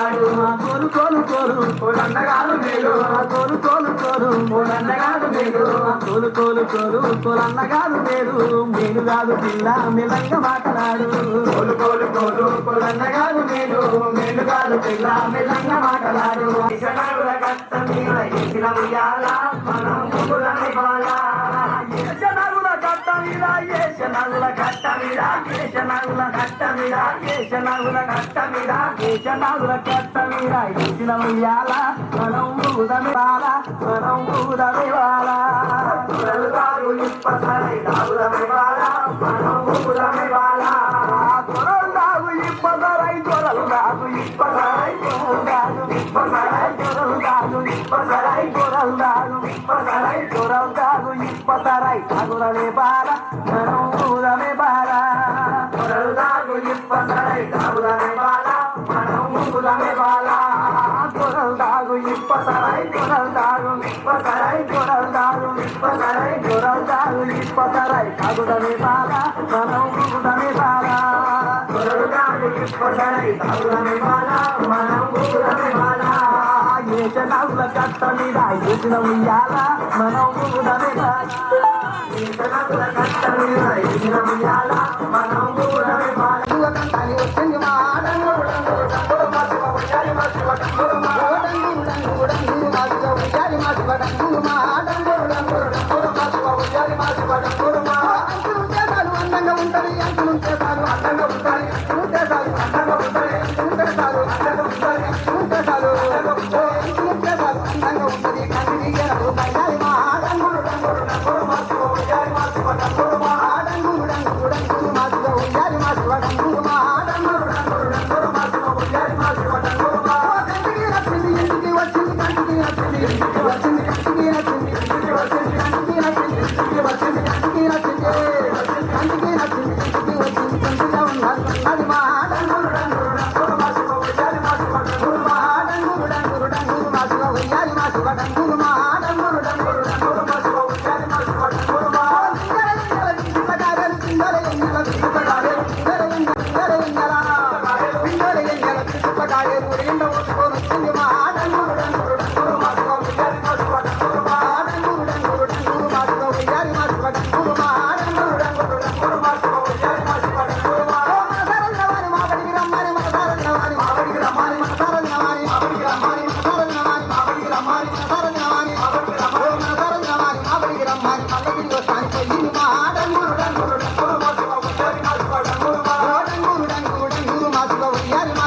మాటలాడు కోలు కోలు కోలు కోలన్నగారు మేలు. కోలు కోలు కోలు కోలన్నగారు మేలు. కోలు కోలు కోలు కోలన్న కాదు మేలు. మేలు కాదు పిల్ల మెల్లంగా మాట్లాడు. కోలు కోలు కోలు కోలన్నగారు మేలు. మేలు కాదు పిల్ల మెల్లంగా మాటలాడు. ఇషనాడుల కట్ట మీద ఎక్కిన ఉయ్యాల మనం ముగ్గులని బాల ఏషనగుల కట్ట మీద ఏషనగుల కట్ట మీద ఏషనగుల కట్ట మీద ఏషనగుల కట్ట మీద ఏషనగుల కట్ట మీద. ఇచ్చిన ఉయ్యాల మనం ఊదమి బాల మనం ఊదమి బాల. కురలుగారు ఇప్పసరై దాగులమే మనం ముగ్గులమే బాల. ఇప్పదరై ఇప్పసరై నాకు ఇప్పసరై కొరలు ఇప్పసరై ఇప్పదరై ఇప్పసరై కాదు ఇప్పసరై కొరలు బాల మనం ఊదమే బాల కురలుగారు ఇప్పసరై దాగులమే బాల మనం ముగ్గులమే బాల కొరలు దాగు ఇప్పదరై కొరలు దాగు ఇప్పదరై కొరలు దాగు ఇప్పదరై కొరలు దాగు ఇప్పదరై అగురలే బాల మనం ఊదమే బాల కురలుగారు ఇప్పసరై దాగులమే బాల మనం ముగ్గులమే బాల ఏషనగుల కట్ట మీద ఏసిన ఉయ్యాల మనం ఊదమే బాల ఈతనకుల కట్ట మీద ఎగిన ఉయ్యాల మనం ముగ్గులమే బాల అందంగా ఉంటది అంకులు ఉంటే చాలు అందంగా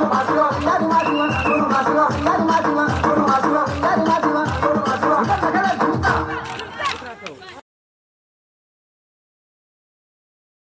Let's go.